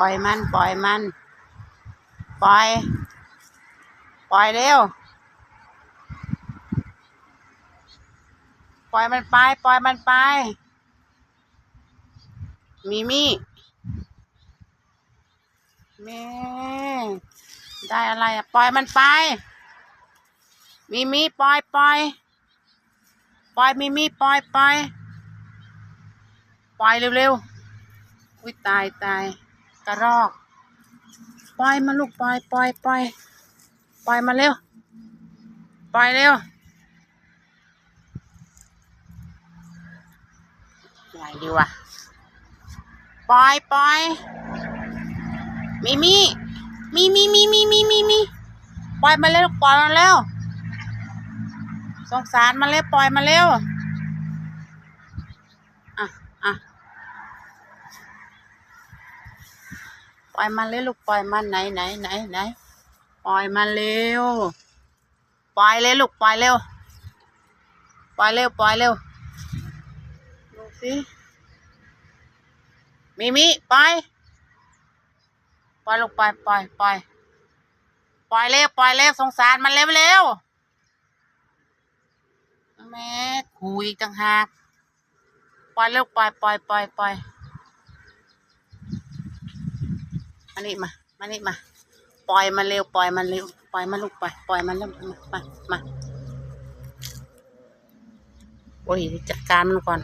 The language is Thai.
ปล่อยมัน ปล่อยมัน ปล่อย ปล่อยเร็ว ปล่อยมันไป ปล่อยมันไป มีมี่แม่ได้อะไรอะ ปล่อยมันไป มีมีปล่อยปล่อย ปล่อยมีมีปล่อยปล่อย ปล่อยเร็วๆ อุ้ยตายตาย กระรอก ปล่อยมาลูกปล่อยปล่อยปล่อยปล่อยมาเร็ว ปล่อยเร็วไงดีว่ะ ปล่อยปล่อยมีมีมีมีมีมีมีมีมีปล่อยมาเร็วปล่อยมาเร็วสงสารมาเร็วปล่อยมาเร็วอะอะ ล่อยมาเร็วลูกปล่อยมันไหนไหนไหนไหนปล่อยมาเร็วปล่อยเลยลูกปล่อยเร็วปล่อยเร็วปล่อยเร็วดูสิมีมีปล่อยปล่อยลูกปล่อยปล่อยปล่อยปล่อยเร็วปล่อยเร็วสงสารมันเร็วเร็วแม่คุยจังหากปล่อยเร็วปล่อยปล่อยปล่อยปล่อย มานี่มามานี่มา ปล่อยมันเร็ว ปล่อยมันเร็ว ปล่อยมันลูกปล่อยปล่อยมันเร็วมามามาโอ้ยจัดการมันก่อน